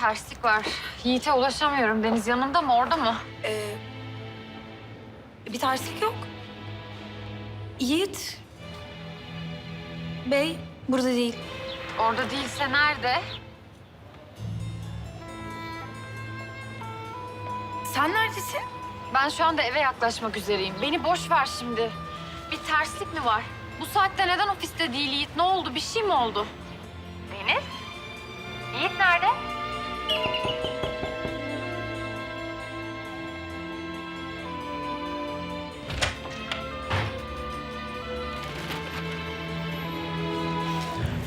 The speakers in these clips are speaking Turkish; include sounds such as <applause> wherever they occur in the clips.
terslik var. Yiğit'e ulaşamıyorum. Deniz yanında mı, orada mı? Ee, bir terslik yok. Yiğit Bey burada değil. Orada değilse nerede? Sen neredesin? Ben şu anda eve yaklaşmak üzereyim. Beni boş ver şimdi. Bir terslik mi var? Bu saatte neden ofiste değil Yiğit? Ne oldu? Bir şey mi oldu? Deniz? Yiğit nerede?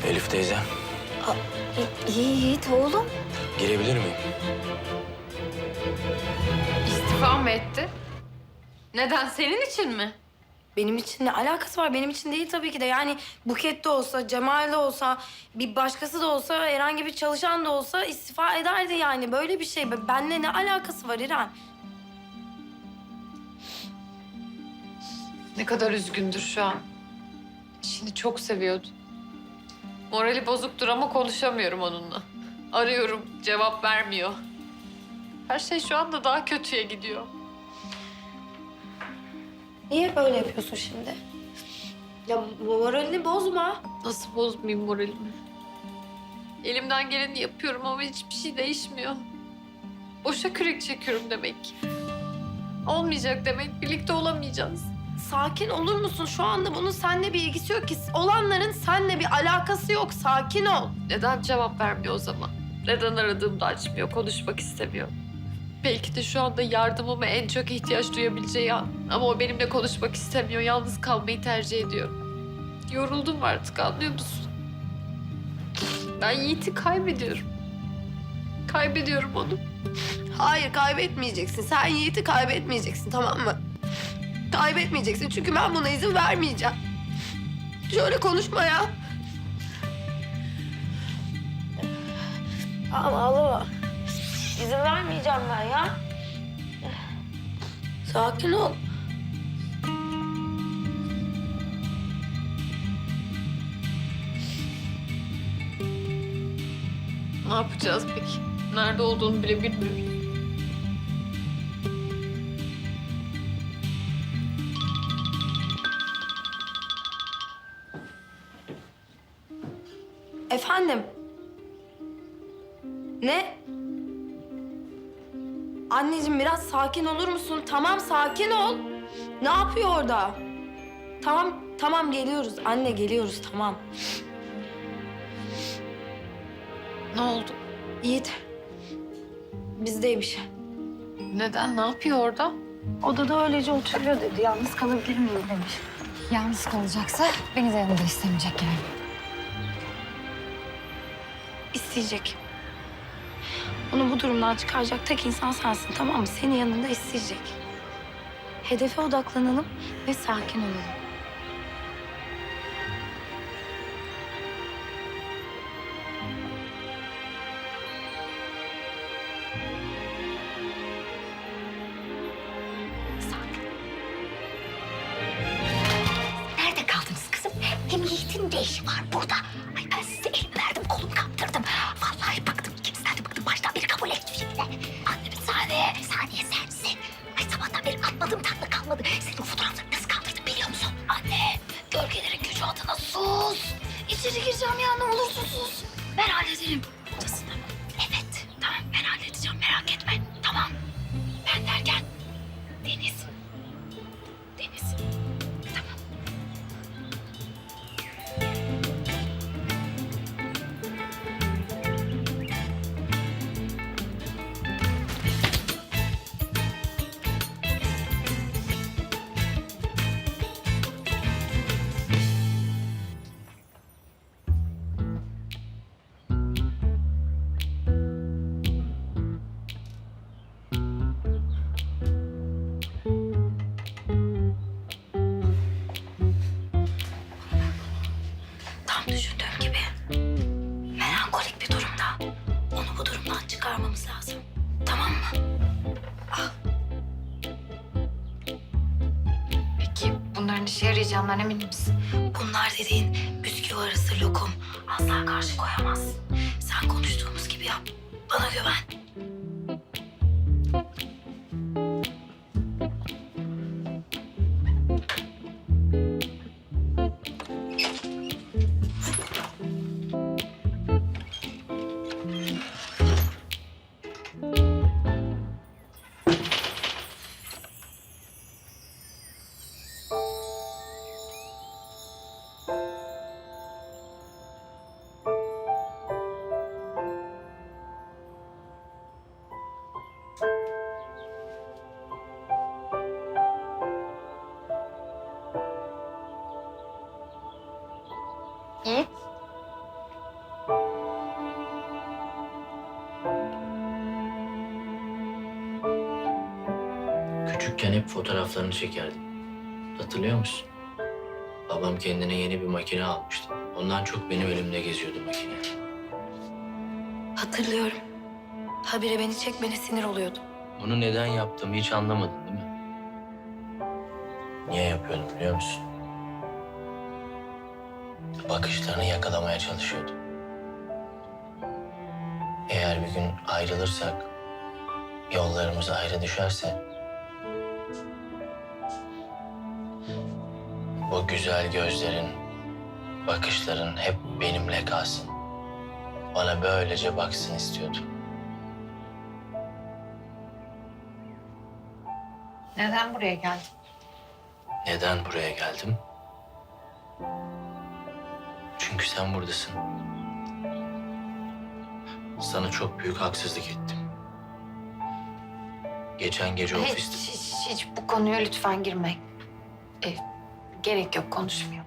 Elif teyze, Yiğit oğlum. girebilir miyim? İstifa mı etti? Neden? Senin için mi? Benim için ne alakası var? Benim için değil tabii ki de. Yani Buket de olsa, Cemal de olsa, bir başkası da olsa, herhangi bir çalışan da olsa istifa ederdi yani. Böyle bir şey. Benle ne alakası var İrem? Ne kadar üzgündür şu an. İşini çok seviyordu. Morali bozuktur ama konuşamıyorum onunla. Arıyorum, cevap vermiyor. Her şey şu anda daha kötüye gidiyor. Niye böyle yapıyorsun şimdi? Ya moralini bozma. Nasıl bozmayayım moralimi? Elimden geleni yapıyorum ama hiçbir şey değişmiyor. Boşa kürek çekiyorum demek ki. Olmayacak demek, birlikte olamayacağız. Sakin olur musun? Şu anda bunun seninle bir ilgisi yok ki. Olanların seninle bir alakası yok. Sakin ol. Neden cevap vermiyor o zaman? Neden aradığımda açmıyor, konuşmak istemiyor? Belki de şu anda yardımıma en çok ihtiyaç duyabileceği an. Ama o benimle konuşmak istemiyor, yalnız kalmayı tercih ediyor. Yoruldum artık, anlıyor musun? Ben Yiğit'i kaybediyorum. Kaybediyorum onu. Hayır kaybetmeyeceksin. Sen Yiğit'i kaybetmeyeceksin tamam mı? Kaybetmeyeceksin çünkü ben buna izin vermeyeceğim. Şöyle konuşma ya. Tamam ağlama. İzin vermeyeceğim ben ya. Sakin ol. Ne yapacağız peki? Nerede olduğunu bile bilmiyorum. Efendim? Ne? Anneciğim biraz sakin olur musun? Tamam sakin ol. Ne yapıyor orada? Tamam, tamam geliyoruz. Anne geliyoruz tamam. Ne oldu? Yiğit. Bizdeymiş. Neden? Ne yapıyor orada? Odada öylece oturuyor dedi. Yalnız kalabilir miyim demiş. Yalnız kalacaksa beni de yanında istemeyecek yani. İsteyecek. Onu bu durumdan çıkaracak tek insan sensin tamam mı? Seni yanında isteyecek. Hedefe odaklanalım ve sakin olalım. Nerede kaldınız kızım? Hem Yiğit'in ne işi var burada? Atmadım tatlı kalmadı. Senin o fotoğrafları nasıl kaldırdım biliyor musun? Anne, gölgelerin gücü adına sus. İçeri gireceğim ya, ne olursun sus. Ben hallederim. Odasında mı? Evet, tamam ben halledeceğim, merak etme. Tamam. Ben derken Deniz. Deniz. Düşündüğüm gibi. Melankolik bir durumda. Onu bu durumdan çıkarmamız lazım. Tamam mı? Peki bunların işe yarayacağından emin misin? Bunlar dediğin bisküvi arası lokum. Asla karşı koyamaz. Sen konuştuğumuz gibi yap. Bana güven. Küçükken hep fotoğraflarını çekerdim. Hatırlıyor musun? Babam kendine yeni bir makine almıştı. Ondan çok benim elimde geziyordu makine. Hatırlıyorum. Habire beni çekmene sinir oluyordum. Bunu neden yaptığımı hiç anlamadın değil mi? Niye yapıyordum biliyor musun? Bakışlarını yakalamaya çalışıyordum. Eğer bir gün ayrılırsak, yollarımız ayrı düşerse... Bu güzel gözlerin, bakışların hep benimle kalsın. Bana böylece baksın istiyordum. Neden buraya geldin? Neden buraya geldim? Çünkü sen buradasın. Sana çok büyük haksızlık ettim. Geçen gece Hiç, ofiste... hiç, hiç bu konuya lütfen girme. E, gerek yok konuşmuyor.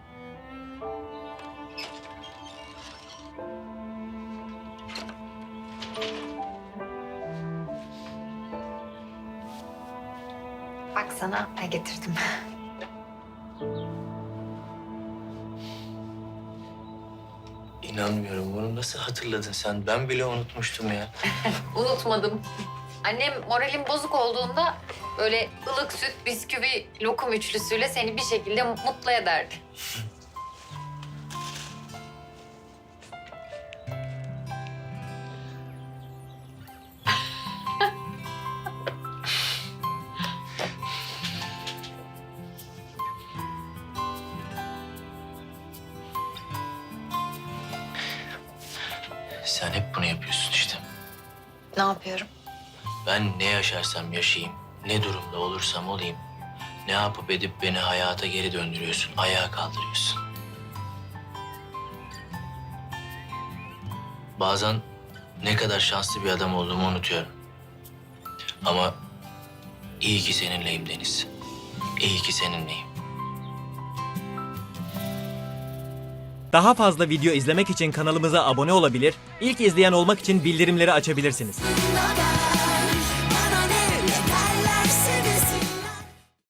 Bak sana ne getirdim. İnanmıyorum bunu nasıl hatırladın sen? Ben bile unutmuştum ya. <laughs> Unutmadım. Annem moralim bozuk olduğunda böyle ılık süt, bisküvi, lokum üçlüsüyle seni bir şekilde mutlu ederdi. Sen hep bunu yapıyorsun işte. Ne yapıyorum? Ben ne yaşarsam yaşayayım, ne durumda olursam olayım... ...ne yapıp edip beni hayata geri döndürüyorsun, ayağa kaldırıyorsun. Bazen ne kadar şanslı bir adam olduğumu unutuyorum. Ama iyi ki seninleyim Deniz. İyi ki seninleyim. Daha fazla video izlemek için kanalımıza abone olabilir, ilk izleyen olmak için bildirimleri açabilirsiniz.